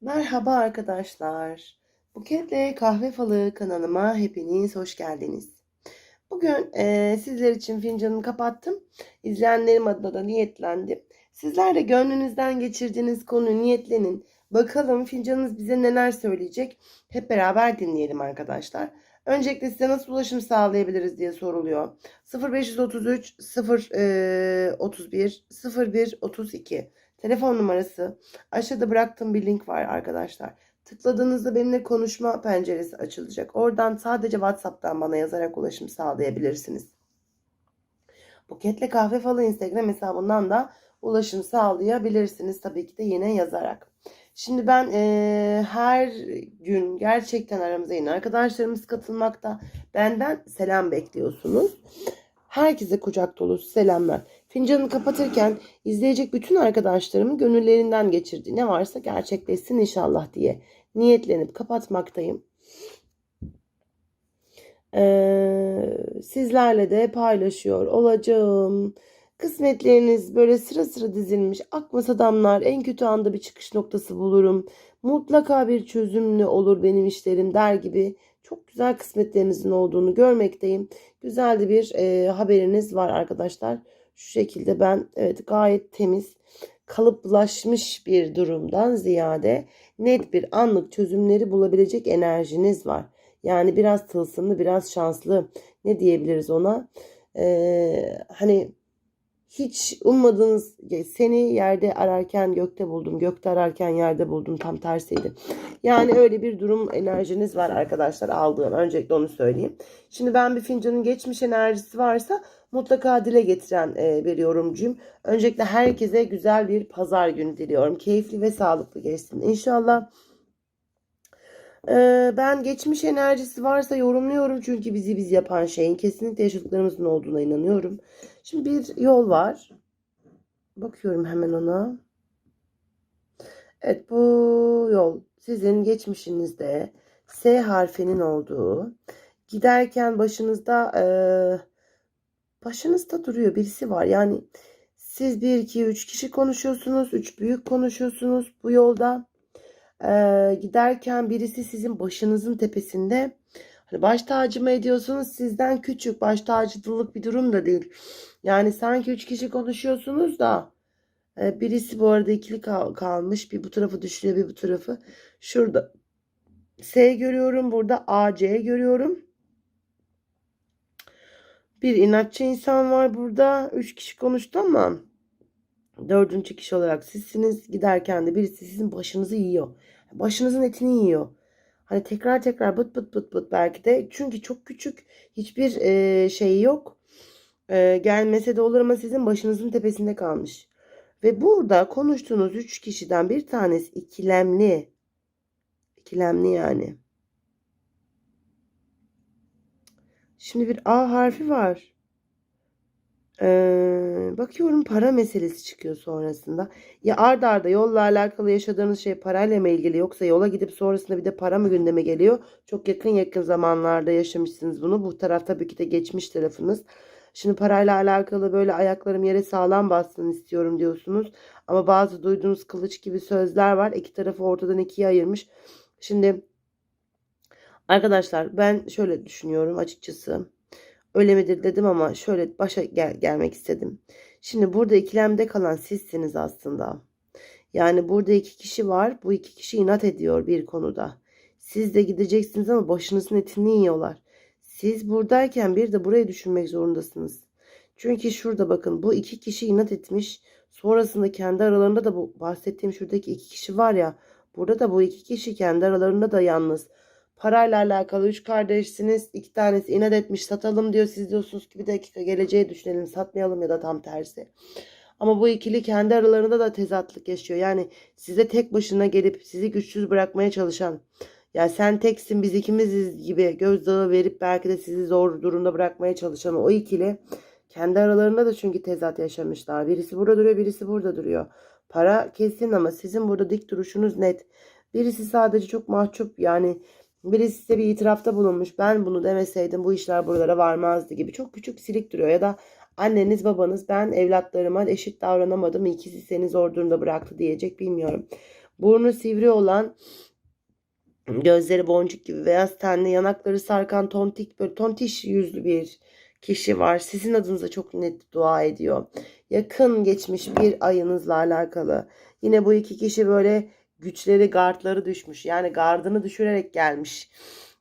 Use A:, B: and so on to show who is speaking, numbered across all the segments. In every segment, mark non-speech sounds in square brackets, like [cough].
A: Merhaba arkadaşlar. Buketle Kahve Falı kanalıma hepiniz hoş geldiniz. Bugün eee, sizler için fincanımı kapattım. İzleyenlerim adına da niyetlendim. Sizler de gönlünüzden geçirdiğiniz konuyu niyetlenin. Bakalım fincanınız bize neler söyleyecek. Hep beraber dinleyelim arkadaşlar. Öncelikle size nasıl ulaşım sağlayabiliriz diye soruluyor. 0533 0 eee, 31 01 32 telefon numarası. Aşağıda bıraktığım bir link var arkadaşlar. Tıkladığınızda benimle konuşma penceresi açılacak. Oradan sadece WhatsApp'tan bana yazarak ulaşım sağlayabilirsiniz. Buketle Kahve Falı Instagram hesabından da ulaşım sağlayabilirsiniz. Tabii ki de yine yazarak. Şimdi ben eee, her gün gerçekten aramıza yeni arkadaşlarımız katılmakta. Benden selam bekliyorsunuz. Herkese kucak dolusu selamlar. Fincanı kapatırken izleyecek bütün arkadaşlarımın gönüllerinden geçirdiği ne varsa gerçekleşsin inşallah diye niyetlenip kapatmaktayım. Ee, sizlerle de paylaşıyor olacağım. Kısmetleriniz böyle sıra sıra dizilmiş. Akmasa damlar en kötü anda bir çıkış noktası bulurum. Mutlaka bir çözümlü olur benim işlerim der gibi çok güzel kısmetlerinizin olduğunu görmekteyim. Güzel de bir e, haberiniz var arkadaşlar. Şu şekilde ben evet gayet temiz kalıplaşmış bir durumdan ziyade net bir anlık çözümleri bulabilecek enerjiniz var. Yani biraz tılsımlı, biraz şanslı. Ne diyebiliriz ona? Ee, hani hiç ummadığınız seni yerde ararken gökte buldum, gökte ararken yerde buldum tam tersiydi. Yani öyle bir durum enerjiniz var arkadaşlar aldığım. Öncelikle onu söyleyeyim. Şimdi ben bir fincanın geçmiş enerjisi varsa mutlaka dile getiren e, bir yorumcuyum. Öncelikle herkese güzel bir pazar günü diliyorum. Keyifli ve sağlıklı geçsin. İnşallah ee, ben geçmiş enerjisi varsa yorumluyorum çünkü bizi biz yapan şeyin kesinlikle yaşadıklarımızın olduğuna inanıyorum. Şimdi bir yol var. Bakıyorum hemen ona. Evet bu yol sizin geçmişinizde S harfinin olduğu. Giderken başınızda e, başınızda duruyor birisi var. Yani siz 1 2 3 kişi konuşuyorsunuz. 3 büyük konuşuyorsunuz bu yolda. Ee, giderken birisi sizin başınızın tepesinde hani baş tacı mı ediyorsunuz sizden küçük baş tacılık bir durum da değil. Yani sanki üç kişi konuşuyorsunuz da e, birisi bu arada ikili kal- kalmış bir bu tarafı düşüyor bir bu tarafı. Şurada S görüyorum burada AC görüyorum. Bir inatçı insan var burada. Üç kişi konuştu ama dördüncü kişi olarak sizsiniz. Giderken de birisi sizin başınızı yiyor. Başınızın etini yiyor. Hani tekrar tekrar bıt bıt bıt bıt belki de. Çünkü çok küçük hiçbir e, şey yok. E, gelmese de olur ama sizin başınızın tepesinde kalmış. Ve burada konuştuğunuz üç kişiden bir tanesi ikilemli. İkilemli yani. Şimdi bir A harfi var. Ee, bakıyorum para meselesi çıkıyor sonrasında. Ya ard arda yolla alakalı yaşadığınız şey parayla mı ilgili yoksa yola gidip sonrasında bir de para mı gündeme geliyor? Çok yakın yakın zamanlarda yaşamışsınız bunu. Bu taraf tabii ki de geçmiş tarafınız. Şimdi parayla alakalı böyle ayaklarım yere sağlam bassın istiyorum diyorsunuz. Ama bazı duyduğunuz kılıç gibi sözler var. İki tarafı ortadan ikiye ayırmış. Şimdi arkadaşlar ben şöyle düşünüyorum açıkçası. Öyle midir dedim ama şöyle başa gel gelmek istedim. Şimdi burada ikilemde kalan sizsiniz aslında. Yani burada iki kişi var. Bu iki kişi inat ediyor bir konuda. Siz de gideceksiniz ama başınızın etini yiyorlar. Siz buradayken bir de burayı düşünmek zorundasınız. Çünkü şurada bakın bu iki kişi inat etmiş. Sonrasında kendi aralarında da bu bahsettiğim şuradaki iki kişi var ya. Burada da bu iki kişi kendi aralarında da yalnız. Parayla alakalı üç kardeşsiniz. iki tanesi inat etmiş satalım diyor. Siz diyorsunuz ki bir dakika geleceği düşünelim satmayalım ya da tam tersi. Ama bu ikili kendi aralarında da tezatlık yaşıyor. Yani size tek başına gelip sizi güçsüz bırakmaya çalışan. Ya sen teksin biz ikimiziz gibi gözdağı verip belki de sizi zor durumda bırakmaya çalışan o ikili kendi aralarında da çünkü tezat yaşamışlar. Birisi burada duruyor birisi burada duruyor. Para kesin ama sizin burada dik duruşunuz net. Birisi sadece çok mahcup yani Birisi size bir itirafta bulunmuş. Ben bunu demeseydim bu işler buralara varmazdı gibi. Çok küçük silik duruyor. Ya da anneniz babanız ben evlatlarıma eşit davranamadım. İkisi seni zor durumda bıraktı diyecek bilmiyorum. burnu sivri olan gözleri boncuk gibi beyaz tenli yanakları sarkan tontik böyle tontiş yüzlü bir kişi var. Sizin adınıza çok net dua ediyor. Yakın geçmiş bir ayınızla alakalı. Yine bu iki kişi böyle güçleri gardları düşmüş. Yani gardını düşürerek gelmiş.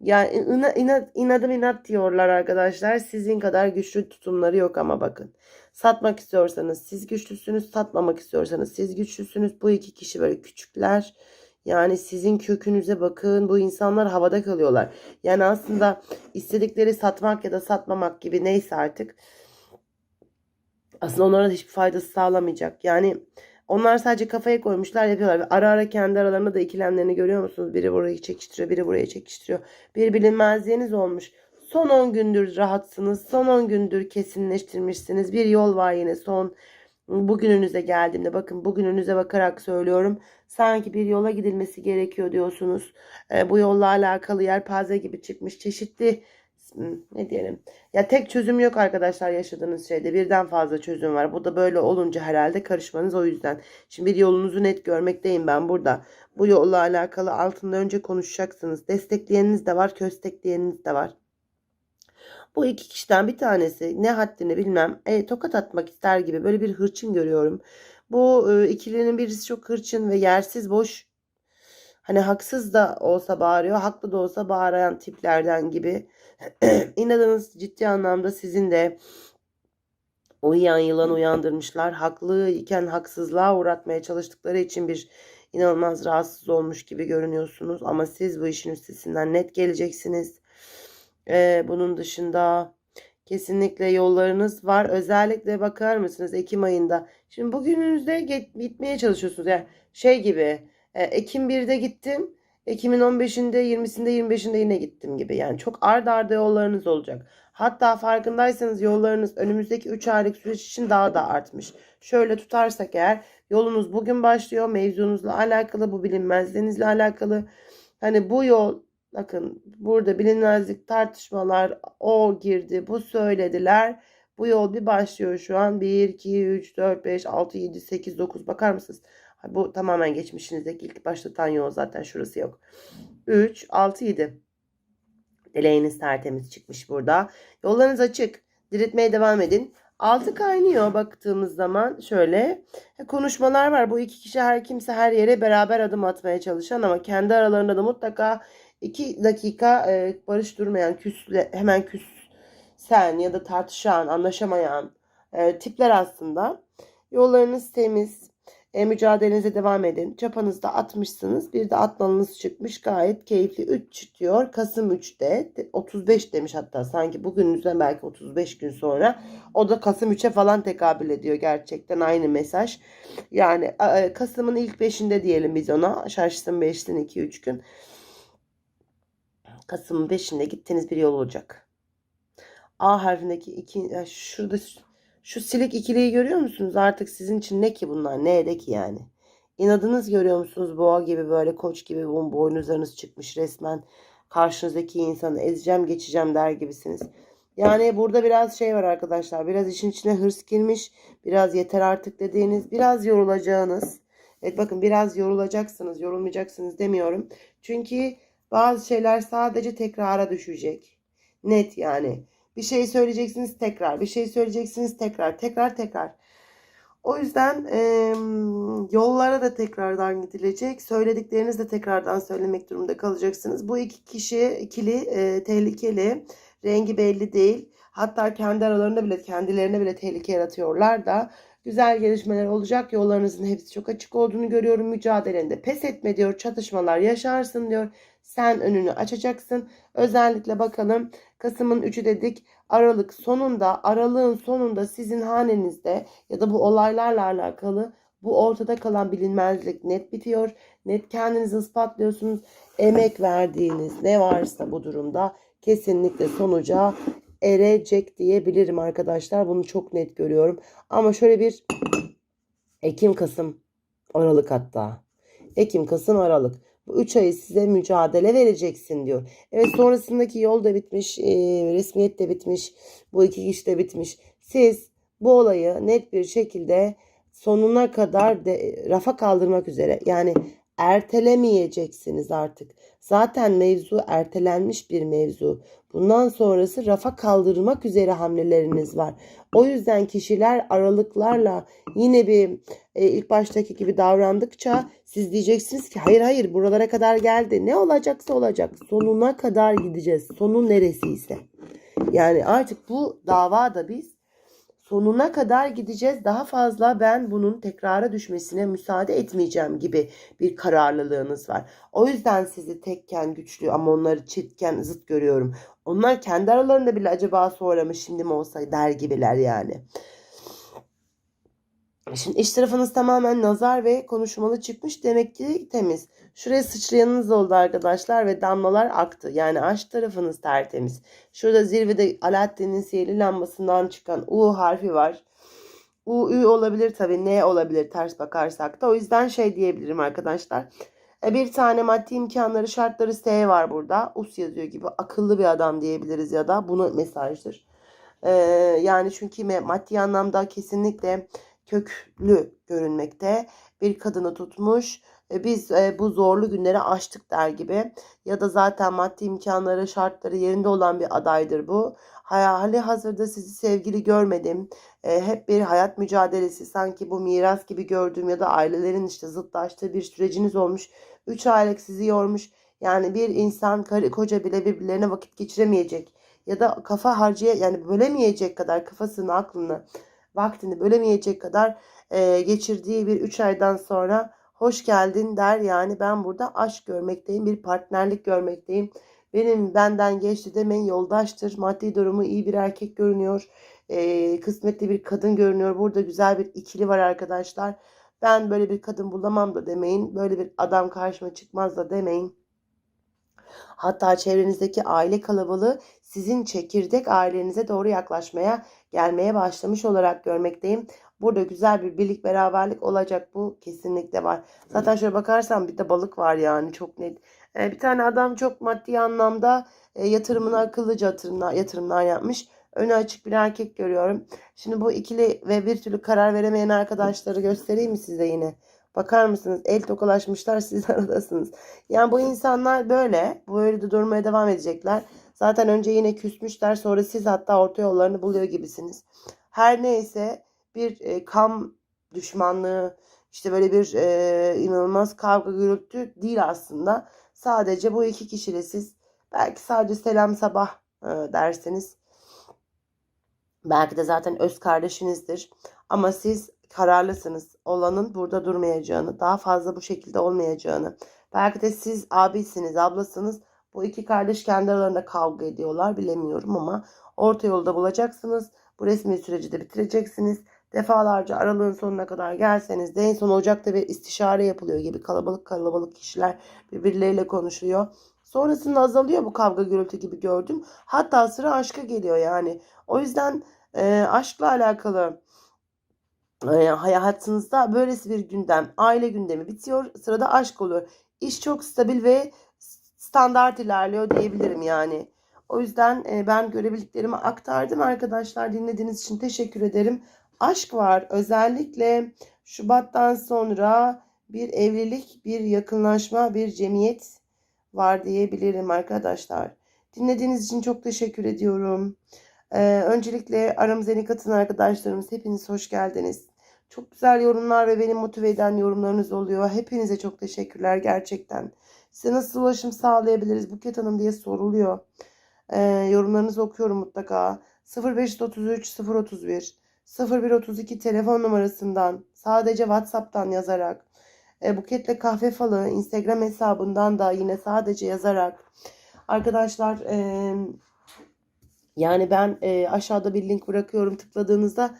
A: Yani ina- inat, inadım inat diyorlar arkadaşlar. Sizin kadar güçlü tutumları yok ama bakın. Satmak istiyorsanız siz güçlüsünüz. Satmamak istiyorsanız siz güçlüsünüz. Bu iki kişi böyle küçükler. Yani sizin kökünüze bakın. Bu insanlar havada kalıyorlar. Yani aslında istedikleri satmak ya da satmamak gibi neyse artık. Aslında onlara da hiçbir faydası sağlamayacak. Yani onlar sadece kafaya koymuşlar yapıyorlar. Ara ara kendi aralarında da ikilemlerini görüyor musunuz? Biri burayı çekiştiriyor, biri buraya çekiştiriyor. Bir bilinmezliğiniz olmuş. Son 10 gündür rahatsınız. Son 10 gündür kesinleştirmişsiniz. Bir yol var yine son bugününüze geldiğimde. Bakın bugününüze bakarak söylüyorum. Sanki bir yola gidilmesi gerekiyor diyorsunuz. E, bu yolla alakalı yelpaze gibi çıkmış. Çeşitli hmm, ne diyelim. Ya tek çözüm yok arkadaşlar yaşadığınız şeyde. Birden fazla çözüm var. Bu da böyle olunca herhalde karışmanız o yüzden. Şimdi bir yolunuzu net görmekteyim ben burada. Bu yolla alakalı altında önce konuşacaksınız. Destekleyeniniz de var, köstekleyeniniz de var. Bu iki kişiden bir tanesi ne haddini bilmem e, tokat atmak ister gibi böyle bir hırçın görüyorum. Bu e, ikilinin birisi çok hırçın ve yersiz boş. Hani haksız da olsa bağırıyor, haklı da olsa bağıran tiplerden gibi. [clears throat] İnadınız ciddi anlamda sizin de uyuyan yılan uyandırmışlar. Haklı iken haksızlığa uğratmaya çalıştıkları için bir inanılmaz rahatsız olmuş gibi görünüyorsunuz. Ama siz bu işin üstesinden net geleceksiniz. Ee, bunun dışında kesinlikle yollarınız var. Özellikle bakar mısınız Ekim ayında. Şimdi bugününüzde gitmeye çalışıyorsunuz. Yani şey gibi e, Ekim 1'de gittim. Ekim'in 15'inde, 20'sinde, 25'inde yine gittim gibi. Yani çok ard arda yollarınız olacak. Hatta farkındaysanız yollarınız önümüzdeki 3 aylık süreç için daha da artmış. Şöyle tutarsak eğer yolunuz bugün başlıyor. Mevzunuzla alakalı, bu bilinmezliğinizle alakalı. Hani bu yol bakın burada bilinmezlik tartışmalar o girdi, bu söylediler. Bu yol bir başlıyor şu an. 1, 2, 3, 4, 5, 6, 7, 8, 9 bakar mısınız? Bu tamamen geçmişinizdeki ilk başlatan yol zaten şurası yok. 3, 6, 7. Dileğiniz tertemiz çıkmış burada. Yollarınız açık. Diriltmeye devam edin. Altı kaynıyor baktığımız zaman şöyle konuşmalar var. Bu iki kişi her kimse her yere beraber adım atmaya çalışan ama kendi aralarında da mutlaka iki dakika e, barış durmayan küsle, hemen küssen ya da tartışan, anlaşamayan e, tipler aslında. Yollarınız temiz. E, mücadelenize devam edin. Çapanızda atmışsınız. Bir de atmalınız çıkmış. Gayet keyifli. 3 diyor. Kasım 3'te. 35 demiş hatta. Sanki bugününüzden belki 35 gün sonra. O da Kasım 3'e falan tekabül ediyor gerçekten. Aynı mesaj. Yani e, Kasım'ın ilk 5'inde diyelim biz ona. Şaşsın 5'ten 2-3 gün. Kasım'ın 5'inde gittiğiniz bir yol olacak. A harfindeki iki, ya şurada şu silik ikiliyi görüyor musunuz? Artık sizin için ne ki bunlar? Ne de ki yani? İnadınız görüyor musunuz? Boğa gibi böyle koç gibi boynuzlarınız çıkmış resmen. Karşınızdaki insanı ezeceğim geçeceğim der gibisiniz. Yani burada biraz şey var arkadaşlar. Biraz işin içine hırs girmiş. Biraz yeter artık dediğiniz. Biraz yorulacağınız. Evet bakın biraz yorulacaksınız. Yorulmayacaksınız demiyorum. Çünkü bazı şeyler sadece tekrara düşecek. Net yani. Bir şey söyleyeceksiniz tekrar. Bir şey söyleyeceksiniz tekrar. Tekrar tekrar. O yüzden e, yollara da tekrardan gidilecek. Söyledikleriniz de tekrardan söylemek durumunda kalacaksınız. Bu iki kişi ikili e, tehlikeli. Rengi belli değil. Hatta kendi aralarında bile kendilerine bile tehlike yaratıyorlar da güzel gelişmeler olacak. Yollarınızın hepsi çok açık olduğunu görüyorum. Mücadelende pes etme diyor. Çatışmalar yaşarsın diyor. Sen önünü açacaksın. Özellikle bakalım Kasım'ın 3'ü dedik. Aralık sonunda, aralığın sonunda sizin hanenizde ya da bu olaylarla alakalı bu ortada kalan bilinmezlik net bitiyor. Net kendinizi ispatlıyorsunuz. Emek verdiğiniz ne varsa bu durumda kesinlikle sonuca erecek diyebilirim arkadaşlar. Bunu çok net görüyorum. Ama şöyle bir Ekim, Kasım, Aralık hatta. Ekim, Kasım, Aralık. Bu 3 ayı size mücadele vereceksin diyor. Evet sonrasındaki yol da bitmiş. E, resmiyet de bitmiş. Bu iki iş de bitmiş. Siz bu olayı net bir şekilde sonuna kadar de, rafa kaldırmak üzere. Yani ertelemeyeceksiniz artık. Zaten mevzu ertelenmiş bir mevzu. Bundan sonrası rafa kaldırmak üzere hamleleriniz var. O yüzden kişiler aralıklarla yine bir e, ilk baştaki gibi davrandıkça siz diyeceksiniz ki hayır hayır buralara kadar geldi. Ne olacaksa olacak. Sonuna kadar gideceğiz. Sonu neresiyse. Yani artık bu davada biz sonuna kadar gideceğiz. Daha fazla ben bunun tekrara düşmesine müsaade etmeyeceğim gibi bir kararlılığınız var. O yüzden sizi tekken güçlü ama onları çiftken zıt görüyorum. Onlar kendi aralarında bile acaba sonra mı şimdi mi olsa der gibiler yani. Şimdi iç tarafınız tamamen nazar ve konuşmalı çıkmış. Demek ki temiz. Şuraya sıçrayanınız oldu arkadaşlar ve damlalar aktı. Yani aç tarafınız tertemiz. Şurada zirvede Alaaddin'in sihirli lambasından çıkan U harfi var. U, Ü olabilir tabii. Ne olabilir ters bakarsak da. O yüzden şey diyebilirim arkadaşlar. E, bir tane maddi imkanları şartları S var burada. Us yazıyor gibi. Akıllı bir adam diyebiliriz ya da bunu mesajdır. Ee, yani çünkü maddi anlamda kesinlikle köklü görünmekte. Bir kadını tutmuş. E, biz e, bu zorlu günleri aştık der gibi. Ya da zaten maddi imkanları, şartları yerinde olan bir adaydır bu. Hali hazırda sizi sevgili görmedim. E, hep bir hayat mücadelesi sanki bu miras gibi gördüğüm ya da ailelerin işte zıtlaştığı bir süreciniz olmuş. Üç aylık sizi yormuş. Yani bir insan karı koca bile birbirlerine vakit geçiremeyecek ya da kafa harcaya yani bölemeyecek kadar kafasını aklını vaktini bölemeyecek kadar geçirdiği bir 3 aydan sonra hoş geldin der. Yani ben burada aşk görmekteyim, bir partnerlik görmekteyim. Benim benden geçti demeyin yoldaştır. Maddi durumu iyi bir erkek görünüyor. E, kısmetli bir kadın görünüyor. Burada güzel bir ikili var arkadaşlar. Ben böyle bir kadın bulamam da demeyin. Böyle bir adam karşıma çıkmaz da demeyin. Hatta çevrenizdeki aile kalabalığı sizin çekirdek ailenize doğru yaklaşmaya, gelmeye başlamış olarak görmekteyim. Burada güzel bir birlik beraberlik olacak bu kesinlikle var. Zaten şöyle bakarsam bir de balık var yani çok net. Ee, bir tane adam çok maddi anlamda e, yatırımını akıllıca yatırımlar, yatırımlar yapmış. Önü açık bir erkek görüyorum. Şimdi bu ikili ve bir türlü karar veremeyen arkadaşları göstereyim mi size yine? Bakar mısınız? El tokalaşmışlar [laughs] siz aradasınız. Yani bu insanlar böyle. Böyle de durmaya devam edecekler. Zaten önce yine küsmüşler. Sonra siz hatta orta yollarını buluyor gibisiniz. Her neyse bir e, kam düşmanlığı işte böyle bir e, inanılmaz kavga gürültü değil aslında. Sadece bu iki kişiyle siz belki sadece selam sabah e, derseniz belki de zaten öz kardeşinizdir. Ama siz kararlısınız. Olanın burada durmayacağını, daha fazla bu şekilde olmayacağını. Belki de siz abisiniz, ablasınız. Bu iki kardeş kendi aralarında kavga ediyorlar bilemiyorum ama orta yolda bulacaksınız. Bu resmi süreci de bitireceksiniz. Defalarca aralığın sonuna kadar gelseniz de en son Ocak'ta bir istişare yapılıyor gibi kalabalık kalabalık kişiler birbirleriyle konuşuyor. Sonrasında azalıyor bu kavga gürültü gibi gördüm. Hatta sıra aşka geliyor yani. O yüzden e, aşkla alakalı e, hayatınızda böylesi bir gündem, aile gündemi bitiyor. Sırada aşk oluyor. İş çok stabil ve standart ilerliyor diyebilirim yani. O yüzden e, ben görebildiklerimi aktardım arkadaşlar. Dinlediğiniz için teşekkür ederim. Aşk var. Özellikle Şubat'tan sonra bir evlilik, bir yakınlaşma, bir cemiyet var diyebilirim arkadaşlar. Dinlediğiniz için çok teşekkür ediyorum. Ee, öncelikle aramıza yeni katın arkadaşlarımız hepiniz hoş geldiniz. Çok güzel yorumlar ve beni motive eden yorumlarınız oluyor. Hepinize çok teşekkürler gerçekten. Size nasıl ulaşım sağlayabiliriz Buket Hanım diye soruluyor. Ee, yorumlarınızı okuyorum mutlaka. 0533 031 0132 telefon numarasından sadece WhatsApp'tan yazarak e, Buket'le kahve falı Instagram hesabından da yine sadece yazarak arkadaşlar e, yani ben e, aşağıda bir link bırakıyorum tıkladığınızda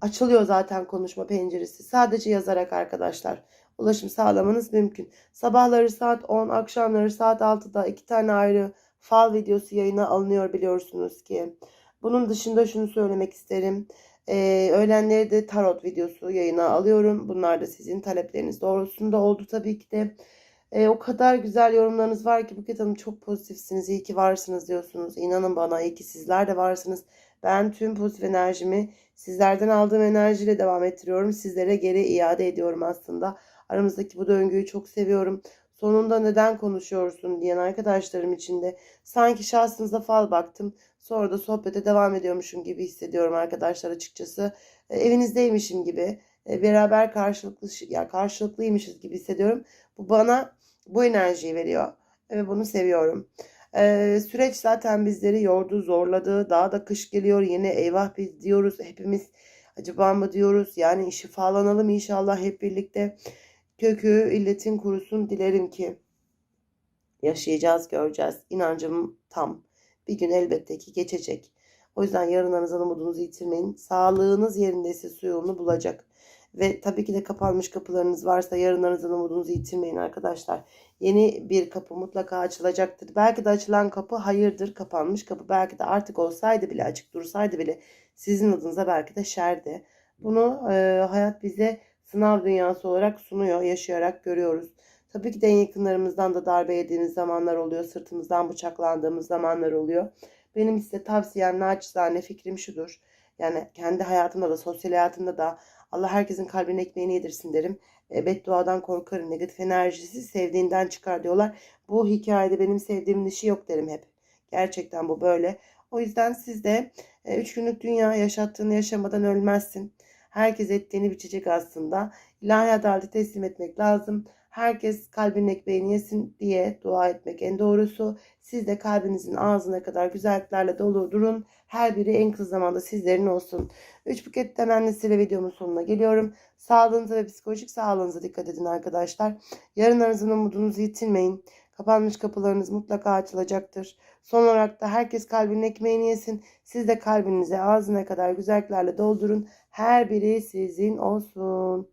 A: açılıyor zaten konuşma penceresi sadece yazarak arkadaşlar ulaşım sağlamanız mümkün. Sabahları saat 10, akşamları saat 6'da iki tane ayrı fal videosu yayına alınıyor biliyorsunuz ki. Bunun dışında şunu söylemek isterim. Ee, öğlenleri de tarot videosu yayına alıyorum. Bunlar da sizin talepleriniz doğrultusunda oldu tabii ki de. Ee, o kadar güzel yorumlarınız var ki Buket Hanım çok pozitifsiniz. İyi ki varsınız diyorsunuz. İnanın bana iyi ki sizler de varsınız. Ben tüm pozitif enerjimi sizlerden aldığım enerjiyle devam ettiriyorum. Sizlere geri iade ediyorum aslında. Aramızdaki bu döngüyü çok seviyorum. Sonunda neden konuşuyorsun diyen arkadaşlarım için de sanki şahsınıza fal baktım. Sonra da sohbete devam ediyormuşum gibi hissediyorum arkadaşlar açıkçası. E, evinizdeymişim gibi. E, beraber karşılıklı ya karşılıklıymışız gibi hissediyorum. Bu bana bu enerjiyi veriyor ve bunu seviyorum. E, süreç zaten bizleri yordu, zorladı. Daha da kış geliyor yine eyvah biz diyoruz hepimiz. Acaba mı diyoruz? Yani şifalanalım inşallah hep birlikte. Kökü illetin kurusun dilerim ki yaşayacağız, göreceğiz. İnancım tam. Bir gün elbette ki geçecek. O yüzden yarınlarınızdan umudunuzu yitirmeyin. Sağlığınız yerindeyse su yolunu bulacak. Ve tabii ki de kapanmış kapılarınız varsa yarınlarınızdan umudunuzu yitirmeyin arkadaşlar. Yeni bir kapı mutlaka açılacaktır. Belki de açılan kapı hayırdır. Kapanmış kapı belki de artık olsaydı bile açık dursaydı bile sizin adınıza belki de şerdi. Bunu e, hayat bize sınav dünyası olarak sunuyor. Yaşayarak görüyoruz. Tabii ki de yakınlarımızdan da darbe yediğimiz zamanlar oluyor. Sırtımızdan bıçaklandığımız zamanlar oluyor. Benim size tavsiyem naçizane fikrim şudur. Yani kendi hayatımda da sosyal hayatımda da Allah herkesin kalbine ekmeğini yedirsin derim. E, bedduadan korkarım. Negatif enerjisi sevdiğinden çıkar diyorlar. Bu hikayede benim sevdiğimin işi yok derim hep. Gerçekten bu böyle. O yüzden siz de e, üç günlük dünya yaşattığını yaşamadan ölmezsin. Herkes ettiğini biçecek aslında. İlahi adaleti teslim etmek lazım. Herkes kalbinin ekmeğini yesin diye dua etmek en doğrusu. Siz de kalbinizin ağzına kadar güzelliklerle dolu durun. Her biri en kısa zamanda sizlerin olsun. 3 buket temennisiyle videomun sonuna geliyorum. Sağlığınıza ve psikolojik sağlığınıza dikkat edin arkadaşlar. Yarınlarınızın umudunuzu yitirmeyin. Kapanmış kapılarınız mutlaka açılacaktır. Son olarak da herkes kalbinin ekmeğini yesin. Siz de kalbinize ağzına kadar güzelliklerle doldurun. Her biri sizin olsun.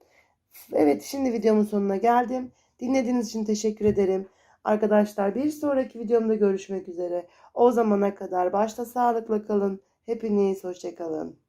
A: Evet şimdi videomun sonuna geldim. Dinlediğiniz için teşekkür ederim. Arkadaşlar bir sonraki videomda görüşmek üzere. O zamana kadar başta sağlıkla kalın. Hepiniz hoşçakalın.